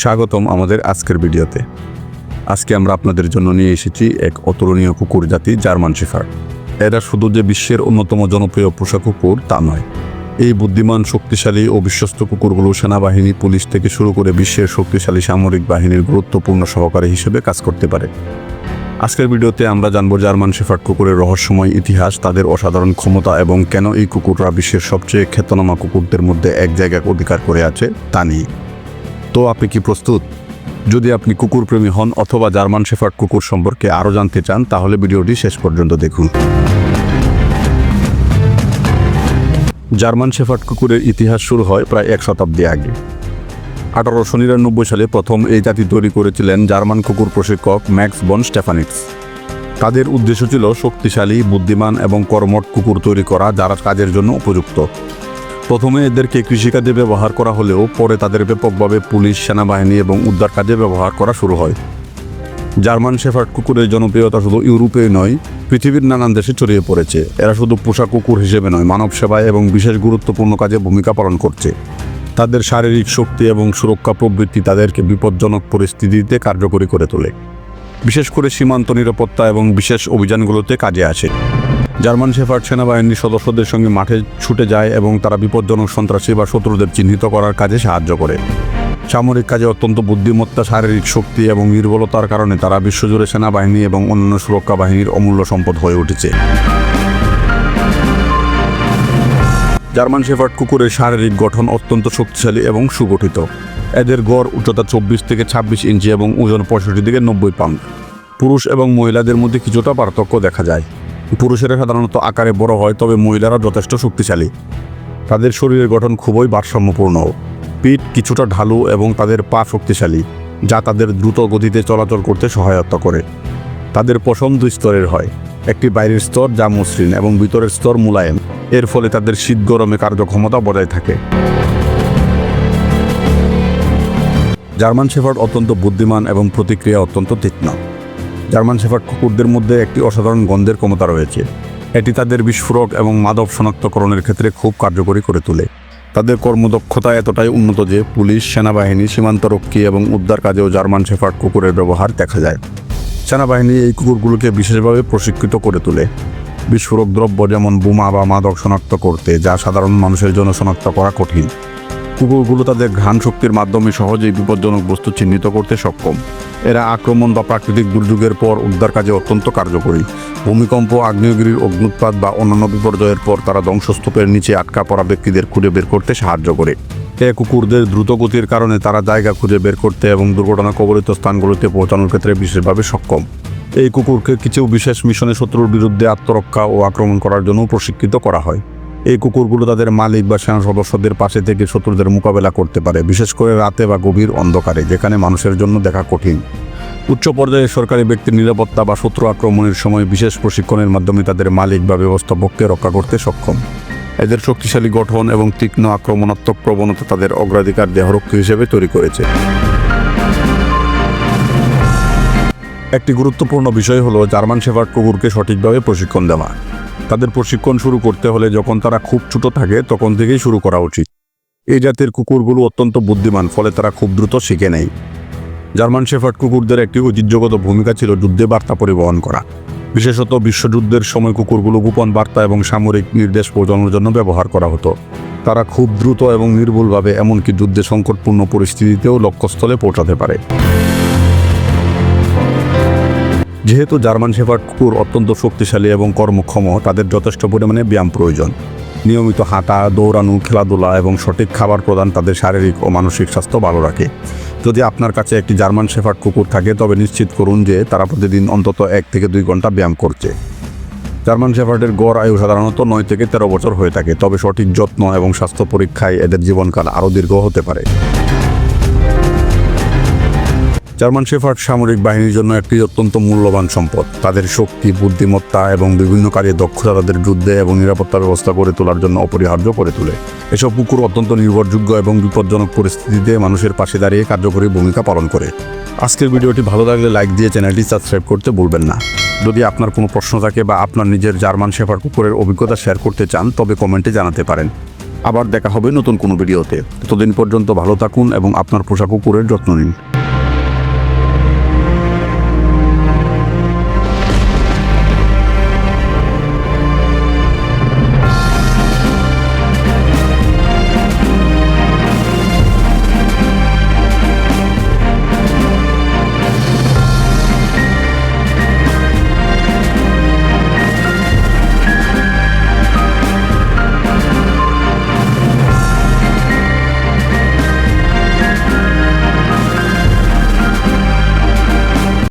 স্বাগতম আমাদের আজকের ভিডিওতে। আজকে আমরা আপনাদের জন্য নিয়ে এসেছি এক অতুলনীয় কুকুর জাতি, জার্মান শেফার্ড এরা শুধু যে বিশ্বের অন্যতম জনপ্রিয় পোষা কুকুর তা নয়। এই বুদ্ধিমান, শক্তিশালী ও বিশ্বস্ত কুকুরগুলো সেনাবাহিনী, পুলিশ থেকে শুরু করে বিশ্বের শক্তিশালী সামরিক বাহিনীর গুরুত্বপূর্ণ সহকারী হিসেবে কাজ করতে পারে। আজকের ভিডিওতে আমরা জানব জার্মান শেফার্ড কুকুরের রহস্যময় ইতিহাস, তাদের অসাধারণ ক্ষমতা এবং কেন এই কুকুররা বিশ্বের সবচেয়ে খ্যাতনামা কুকুরদের মধ্যে এক জায়গা অধিকার করে আছে তা নিয়ে। তো আপনি কি প্রস্তুত? যদি আপনি কুকুর প্রেমী হন অথবা জার্মান শেফার্ড কুকুর সম্পর্কে আরও জানতে চান, তাহলে ভিডিওটি শেষ পর্যন্ত দেখুন। জার্মান শেফার্ড কুকুরের ইতিহাস শুরু হয় প্রায় এক শতাব্দী আগে। আঠারোশো নিরানব্বই সালে প্রথম এই জাতি তৈরি করেছিলেন জার্মান কুকুর প্রশিক্ষক ম্যাক্স বন স্টেফানিক্স তাদের উদ্দেশ্য ছিল শক্তিশালী, বুদ্ধিমান এবং কর্মট কুকুর তৈরি করা, যারা কাজের জন্য উপযুক্ত। প্রথমে এদেরকে কৃষিকাজে ব্যবহার করা হলেও পরে তাদের ব্যাপকভাবে পুলিশ, সেনাবাহিনী এবং উদ্ধার কাজে ব্যবহার করা শুরু হয়। জার্মান শেফার্ড কুকুরের জনপ্রিয়তা শুধু ইউরোপেই নয়, পৃথিবীর নানান দেশে ছড়িয়ে পড়েছে। এরা শুধু পোষা কুকুর হিসেবে নয়, মানব সেবায় এবং বিশেষ গুরুত্বপূর্ণ কাজে ভূমিকা পালন করছে। তাদের শারীরিক শক্তি এবং সুরক্ষা প্রবৃত্তি তাদেরকে বিপজ্জনক পরিস্থিতিতে কার্যকরী করে তোলে। বিশেষ করে সীমান্ত নিরাপত্তা এবং বিশেষ অভিযানগুলোতে কাজে আসে। জার্মান শেফার্ড সেনাবাহিনীর সদস্যদের সঙ্গে মাঠে ছুটে যায় এবং তারা বিপজ্জনক সন্ত্রাসী বা শত্রুদের চিহ্নিত করার কাজে সাহায্য করে। সামরিক কাজে অত্যন্ত বুদ্ধিমত্তা, শারীরিক শক্তি এবং নির্বলতার কারণে তারা বিশ্বজুড়ে সেনাবাহিনী এবং অন্যান্য সুরক্ষা বাহিনীর অমূল্য সম্পদ হয়ে উঠেছে। জার্মান শেফার্ড কুকুরের শারীরিক গঠন অত্যন্ত শক্তিশালী এবং সুগঠিত। এদের গড় উচ্চতা চব্বিশ থেকে ছাব্বিশ ইঞ্চি এবং ওজন পঁয়ষট্টি থেকে নব্বই পাউন্ড। পুরুষ এবং মহিলাদের মধ্যে কিছুটা পার্থক্য দেখা যায়। পুরুষেরা সাধারণত আকারে বড় হয়, তবে মহিলারা যথেষ্ট শক্তিশালী। তাদের শরীরের গঠন খুবই ভারসাম্যপূর্ণ। পিঠ কিছুটা ঢালু এবং তাদের পা শক্তিশালী, যা তাদের দ্রুত গতিতে চলাচল করতে সহায়তা করে। তাদের পশম দুই স্তরের হয়। একটি বাইরের স্তর যা মসৃণ এবং ভিতরের স্তর মোলায়েম। এর ফলে তাদের শীত গরমে কার্যক্ষমতা বজায় থাকে। জার্মান শেফার্ড অত্যন্ত বুদ্ধিমান এবং প্রতিক্রিয়া অত্যন্ত তীক্ষ্ণ। জার্মান শেফার্ড কুকুরদের মধ্যে একটি অসাধারণ গন্ধের ক্ষমতা রয়েছে। এটি তাদের বিস্ফোরক এবং মাদক শনাক্তকরণের ক্ষেত্রে খুব কার্যকরী করে তোলে। তাদের কর্মদক্ষতা এতটাই উন্নত যে পুলিশ, সেনাবাহিনী সীমান্তরক্ষী এবং উদ্ধার কাজেও জার্মান শেফার্ড কুকুরের ব্যবহার দেখা যায়। সেনাবাহিনী এই কুকুরগুলোকে বিশেষভাবে প্রশিক্ষিত করে তোলে। বিস্ফোরক দ্রব্য যেমন বোমা বা মাদক শনাক্ত করতে, যা সাধারণ মানুষের জন্য শনাক্ত করা কঠিন। কুকুরগুলো তাদের ঘ্রাণ শক্তির মাধ্যমে সহজেই বিপজ্জনক বস্তু চিহ্নিত করতে সক্ষম। এরা আক্রমণ বা প্রাকৃতিক দুর্যোগের পর উদ্ধার কাজে অত্যন্ত কার্যকরী। ভূমিকম্প, আগ্নেয়গিরির অগ্নুৎপাত বা অন্যান্য বিপর্যয়ের পর তারা ধ্বংসস্তূপের নিচে আটকা পড়া ব্যক্তিদের খুঁজে বের করতে সাহায্য করে। এ কুকুরদের দ্রুত গতির কারণে তারা জায়গা খুঁজে বের করতে এবং দুর্ঘটনা কবলিত স্থানগুলোতে পৌঁছানোর ক্ষেত্রে বিশেষভাবে সক্ষম। এই কুকুরকে কিছু বিশেষ মিশনে শত্রুর বিরুদ্ধে আত্মরক্ষা ও আক্রমণ করার জন্য প্রশিক্ষিত করা হয়। এই কুকুরগুলো তাদের মালিক বা সেনা সদস্যদের পাশে থেকে শত্রুদের মোকাবেলা করতে পারে, বিশেষ করে রাতে বা গভীর অন্ধকারে, যেখানে মানুষের জন্য দেখা কঠিন। উচ্চ পর্যায়ে সরকারি ব্যক্তির নিরাপত্তা বা শত্রু আক্রমণের সময় বিশেষ প্রশিক্ষণের মাধ্যমে তাদের মালিক বা ব্যবস্থাপককে রক্ষা করতে সক্ষম। এদের শক্তিশালী গঠন এবং তীক্ষ্ণ আক্রমণাত্মক প্রবণতা তাদের অগ্রাধিকার দেহরক্ষী হিসেবে তৈরি করেছে। একটি গুরুত্বপূর্ণ বিষয় হলো জার্মান শেফার্ড কুকুরকে সঠিকভাবে প্রশিক্ষণ দেওয়া। তাদের প্রশিক্ষণ শুরু করতে হলে যখন তারা খুব ছোট থাকে, তখন থেকেই শুরু করা উচিত। এই জাতের কুকুরগুলো অত্যন্ত বুদ্ধিমান, ফলে তারা খুব দ্রুত শিখে নেয়। জার্মান শেফার্ড কুকুরদের একটি ঐতিহ্যগত ভূমিকা ছিল যুদ্ধে বার্তা পরিবহন করা। বিশেষত বিশ্বযুদ্ধের সময় কুকুরগুলো গোপন বার্তা এবং সামরিক নির্দেশ পৌঁছানোর জন্য ব্যবহার করা হতো। তারা খুব দ্রুত এবং নির্ভুলভাবে এমনকি যুদ্ধে সংকটপূর্ণ পরিস্থিতিতেও লক্ষ্যস্থলে পৌঁছাতে পারে। যেহেতু জার্মান শেফার্ড কুকুর অত্যন্ত শক্তিশালী এবং কর্মক্ষম, তাদের যথেষ্ট পরিমাণে ব্যায়াম প্রয়োজন। নিয়মিত হাঁটা, দৌড়ানো, খেলাধুলা এবং সঠিক খাবার প্রদান তাদের শারীরিক ও মানসিক স্বাস্থ্য ভালো রাখে। যদি আপনার কাছে একটি জার্মান শেফার্ড কুকুর থাকে, তবে নিশ্চিত করুন যে তারা প্রতিদিন অন্তত এক থেকে দুই ঘণ্টা ব্যায়াম করছে। জার্মান শেফার্ডের গড় আয়ু সাধারণত নয় থেকে তেরো বছর হয়ে থাকে, তবে সঠিক যত্ন এবং স্বাস্থ্য পরীক্ষায় এদের জীবনকাল আরও দীর্ঘ হতে পারে। জার্মান শেফার্ড সামরিক বাহিনীর জন্য একটি অত্যন্ত মূল্যবান সম্পদ। তাদের শক্তি, বুদ্ধিমত্তা এবং বিভিন্ন কাজে দক্ষতা তাদের যুদ্ধে এবং নিরাপত্তা ব্যবস্থা করে তোলার জন্য অপরিহার্য করে তোলে। এসব কুকুর অত্যন্ত নির্ভরযোগ্য এবং বিপজ্জনক পরিস্থিতিতে মানুষের পাশে দাঁড়িয়ে কার্যকরী ভূমিকা পালন করে। আজকের ভিডিওটি ভালো লাগলে লাইক দিয়ে চ্যানেলটি সাবস্ক্রাইব করতে ভুলবেন না। যদি আপনার কোনো প্রশ্ন থাকে বা আপনার নিজের জার্মান শেফার্ড কুকুরের অভিজ্ঞতা শেয়ার করতে চান, তবে কমেন্টে জানাতে পারেন। আবার দেখা হবে নতুন কোনো ভিডিওতে। ততদিন পর্যন্ত ভালো থাকুন এবং আপনার পোষা কুকুরের যত্ন নিন।